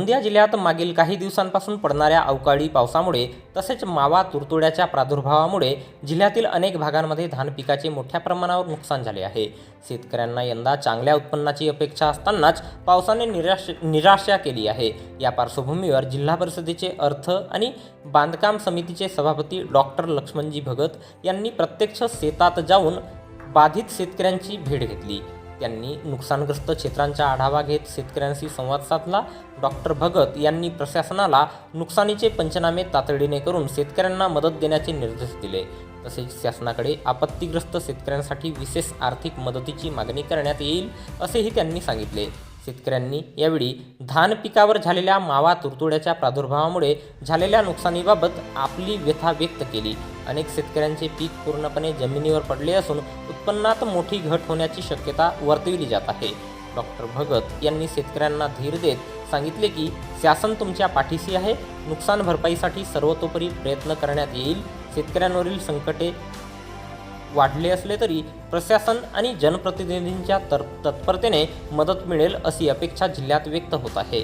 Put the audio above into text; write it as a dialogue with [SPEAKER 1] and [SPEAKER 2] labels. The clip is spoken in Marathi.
[SPEAKER 1] गोंदिया जिल्ह्यात मागील काही दिवसांपासून पडणाऱ्या अवकाळी पावसामुळे तसेच मावा तुडतुड्याच्या प्रादुर्भावामुळे जिल्ह्यातील अनेक भागांमध्ये धान पिकाचे मोठ्या प्रमाणावर नुकसान झाले आहे. शेतकऱ्यांना यंदा चांगल्या उत्पन्नाची अपेक्षा असतानाच पावसाने निराश निराशा केली आहे. या पार्श्वभूमीवर जिल्हा परिषदेचे अर्थ आणि बांधकाम समितीचे सभापती डॉक्टर लक्ष्मणजी भगत यांनी प्रत्यक्ष शेतात जाऊन बाधित शेतकऱ्यांची भेट घेतली. त्यांनी नुकसानग्रस्त क्षेत्रांचा आढावा घेत शेतकऱ्यांशी संवाद साधला. डॉक्टर भगत यांनी प्रशासनाला नुकसानीचे पंचनामे तातडीने करून शेतकऱ्यांना मदत देण्याचे निर्देश दिले. तसेच शासनाकडे आपत्तीग्रस्त शेतकऱ्यांसाठी विशेष आर्थिक मदतीची मागणी करण्यात येईल असेही त्यांनी सांगितले. शेतकऱ्यांनी यावेळी धान पिकावर झालेल्या मावा तुडतुड्याच्या प्रादुर्भावामुळे झालेल्या नुकसानीबाबत आपली व्यथा व्यक्त केली. अनेक शेतकऱ्यांचे पीक पूर्णपणे जमिनीवर पडले असून उत्पन्नात मोठी घट होण्याची शक्यता वर्तविली जात आहे. डॉक्टर भगत यांनी शेतकऱ्यांना धीर देत सांगितले की शासन तुमच्या पाठीशी आहे. नुकसान भरपाईसाठी सर्वतोपरी प्रयत्न करण्यात येईल. शेतकऱ्यांवरील संकटे वाढले असले तरी प्रशासन आणि जनप्रतिनिधींच्या तर तत्परतेने मदत मिळेल अशी अपेक्षा जिल्ह्यात व्यक्त होत आहे.